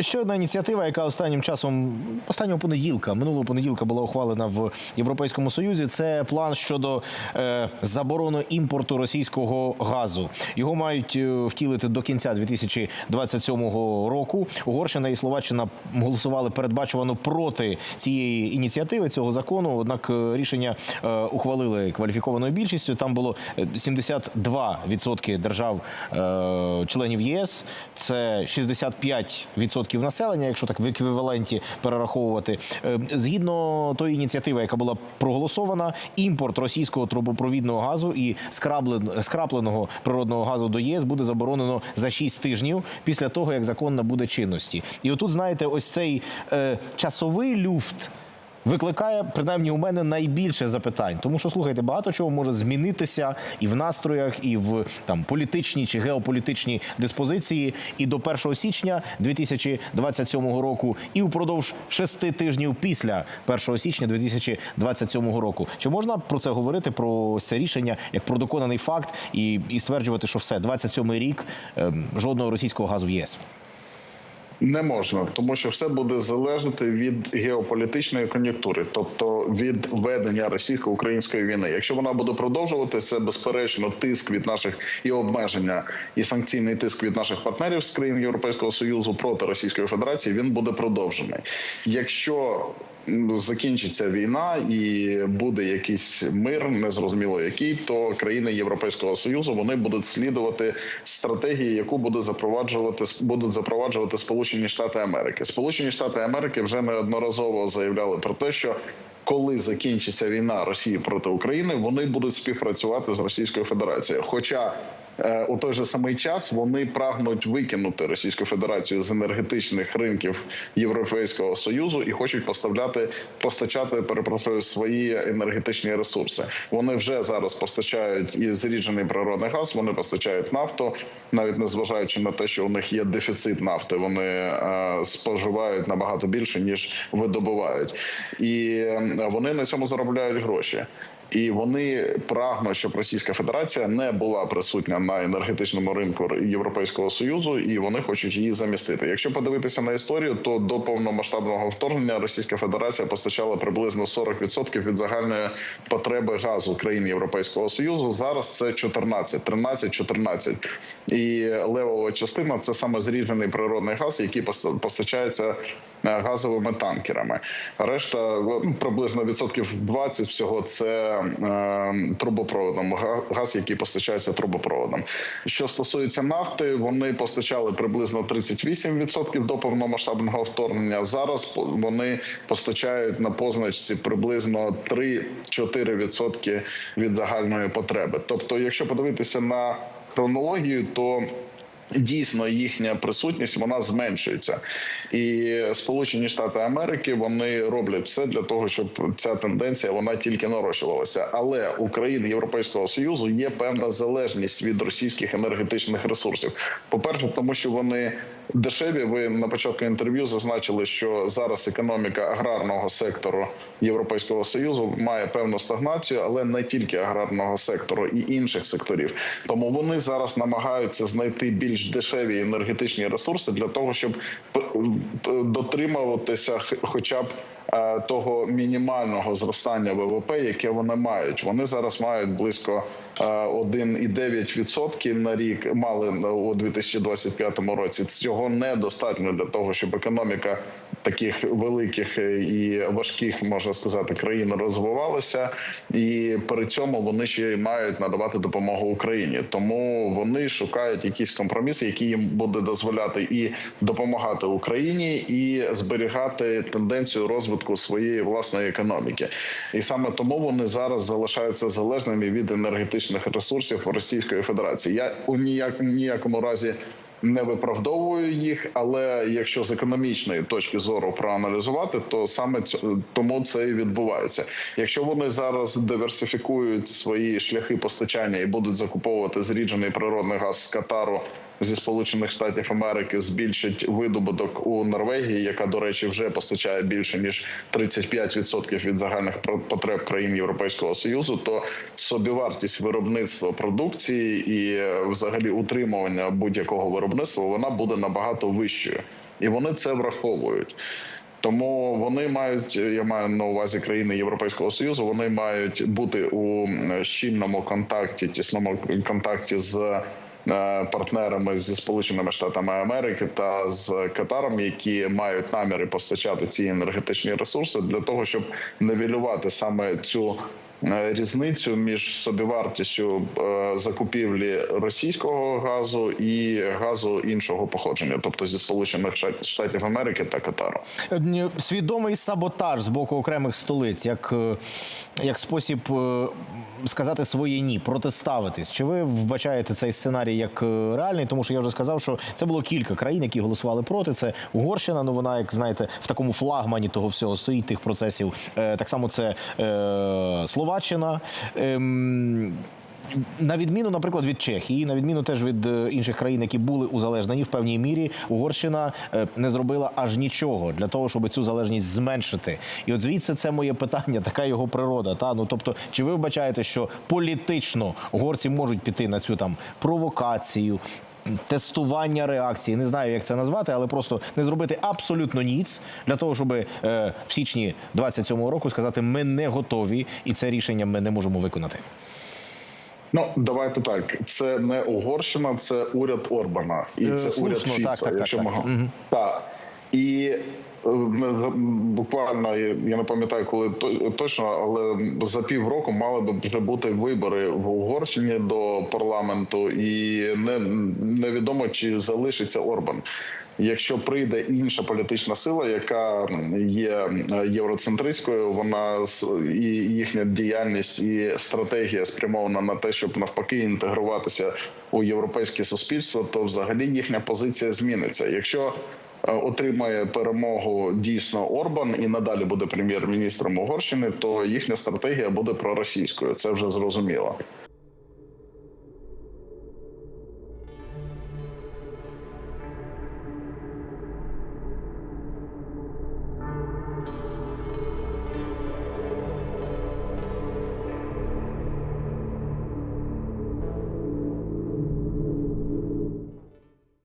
ще одна ініціатива, яка останнім часом, останнього понеділка, минулого понеділка була ухвалена в Європейському Союзі. Це план щодо е, заборони імпорту російського газу. Його мають е, втілити до кінця 2027 року. Угорщина і Словаччина голосували передбачувано проти цієї ініціативи цього закону. Однак е, рішення е, ухвалили кваліфікованою більшістю. Там було е, 72% держав е, членів ЄС. Це 65% населення, якщо так в еквіваленті перераховувати. Е, Згідно тої ініціативи, яка була проголосована, імпорт російського трубопровідного газу і скрапленого природного газу до ЄС буде заборонено за 6 тижнів після того, як закон набуде чинності. І отут, знаєте, ось цей е, часовий люфт. Викликає принаймні у мене найбільше запитань, тому що слухайте, багато чого може змінитися і в настроях, і в там політичній чи геополітичній диспозиції, і до 1 січня 2027 року, і упродовж шести тижнів після 1 січня 2027 року. Чи можна про це говорити? Про це рішення як про доконаний факт, і, і стверджувати, що все 27 рік ем, жодного російського газу в ЄС. Не можна, тому що все буде залежати від геополітичної кон'юнктури, тобто від ведення російсько-української війни. Якщо вона буде продовжуватися, безперечно, тиск від наших і обмеження, і санкційний тиск від наших партнерів з країн Європейського союзу проти Російської Федерації, він буде продовжений. Якщо закінчиться війна і буде якийсь мир, незрозуміло який, то країни Європейського союзу вони будуть слідувати стратегії, яку буде запроваджувати будуть запроваджувати Сполучені Штати Америки. Сполучені Штати Америки вже неодноразово заявляли про те, що коли закінчиться війна Росії проти України, вони будуть співпрацювати з Російською Федерацією. Хоча у той же самий час вони прагнуть викинути Російську Федерацію з енергетичних ринків Європейського союзу і хочуть поставляти постачати, перепрошую, свої енергетичні ресурси. Вони вже зараз постачають і зріджений природний газ. Вони постачають нафту, навіть незважаючи на те, що у них є дефіцит нафти. Вони е, споживають набагато більше ніж видобувають, і е, вони на цьому заробляють гроші. І вони прагнуть, щоб Російська Федерація не була присутня на енергетичному ринку Європейського союзу, і вони хочуть її замістити. Якщо подивитися на історію, то до повномасштабного вторгнення Російська Федерація постачала приблизно 40% від загальної потреби газу країн Європейського союзу. Зараз це 14, 13, 14. І левова частина це саме зріджений природний газ, який поста- постачається е, газовими танкерами. Решта ну, приблизно відсотків 20 всього це трубопроводом. га- Газ, який постачається трубопроводом. Що стосується нафти, вони постачали приблизно 38% до повномасштабного вторгнення. Зараз вони постачають на позначці приблизно 3-4% від загальної потреби. Тобто, якщо подивитися на хронологію, то Дійсно, їхня присутність вона зменшується, і Сполучені Штати Америки вони роблять все для того, щоб ця тенденція вона тільки нарощувалася. Але у країн Європейського союзу є певна залежність від російських енергетичних ресурсів. По перше, тому що вони дешеві. Ви на початку інтерв'ю зазначили, що зараз економіка аграрного сектору Європейського союзу має певну стагнацію, але не тільки аграрного сектору і інших секторів. Тому вони зараз намагаються знайти більш дешеві енергетичні ресурси для того, щоб дотримуватися хоча б того мінімального зростання ВВП, яке вони мають. Вони зараз мають близько е, 1,9% на рік. Мали на- у 2025 році. Цього недостатньо для того, щоб економіка таких великих е, і важких, можна сказати, країн розвивалася, і при цьому вони ще й мають надавати допомогу Україні. Тому вони шукають якісь компроміси, які їм буде дозволяти і допомагати Україні, і зберігати тенденцію розвитку своєї власної економіки. І саме тому вони зараз залишаються залежними від енергетичних ресурсів Російської Федерації. Я у ніяк ніякому разі не виправдовую їх, але якщо з економічної точки зору проаналізувати, то саме тому це і відбувається. Якщо вони зараз диверсифікують свої шляхи постачання і будуть закуповувати зріджений природний газ з Катару. Зі сполучених штатів Америки збільшить видобуток у Норвегії, яка до речі вже постачає більше ніж 35% від загальних потреб країн Європейського союзу. То собівартість виробництва продукції і е, взагалі утримування будь-якого виробництва вона буде набагато вищою. і вони це враховують. Тому вони мають, я маю на увазі країни Європейського союзу. Вони мають бути у щільному контакті, тісному контакті з е, партнерами зі Сполученими Штатами Америки та з Катаром, які мають наміри постачати ці енергетичні ресурси для того, щоб нивелювати саме цю. Е, Різницю між собівартістю е, закупівлі російського газу і газу іншого походження, тобто зі сполучених Штат- штатів Америки та Катару. Е, Свідомий саботаж з боку окремих столиць, як, як спосіб сказати своє ні, протиставитись. Чи ви вбачаєте цей сценарій як реальний? Тому що я вже сказав, що це було кілька країн, які голосували проти. Це Угорщина. Ну вона, як знаєте, в такому флагмані того всього стоїть тих процесів. Так само це е, Словаччина. Ем, на відміну, наприклад, від Чехії, на відміну теж від е, інших країн, які були узалежнені в певній мірі, Угорщина е, не зробила аж нічого для того, щоб цю залежність зменшити. І от звідси це моє питання, така його природа. Та ну тобто, чи ви вбачаєте, що політично угорці можуть піти на цю там провокацію? Тестування реакції, не знаю, як це назвати, але просто не зробити абсолютно ніц для того, щоб е, в січні 27-го року сказати, ми не готові, і це рішення ми не можемо виконати. Ну давайте так. Це не Угорщина, це уряд Орбана, і Е, це слушно, уряд Фіца. так, так, так, якщо так. ми Угу. так. і буквально я не пам'ятаю, коли точно, але за півроку мали б вже бути вибори в Угорщині до парламенту, і не невідомо чи залишиться Орбан. Якщо прийде інша політична сила, яка є е, євроцентристською, вона і їхня діяльність і стратегія спрямована на те, щоб навпаки інтегруватися у європейське суспільство, то взагалі їхня позиція зміниться. Якщо е, отримає перемогу дійсно Орбан і надалі буде прем'єр-міністром Угорщини, то їхня стратегія буде проросійською. Це вже зрозуміло.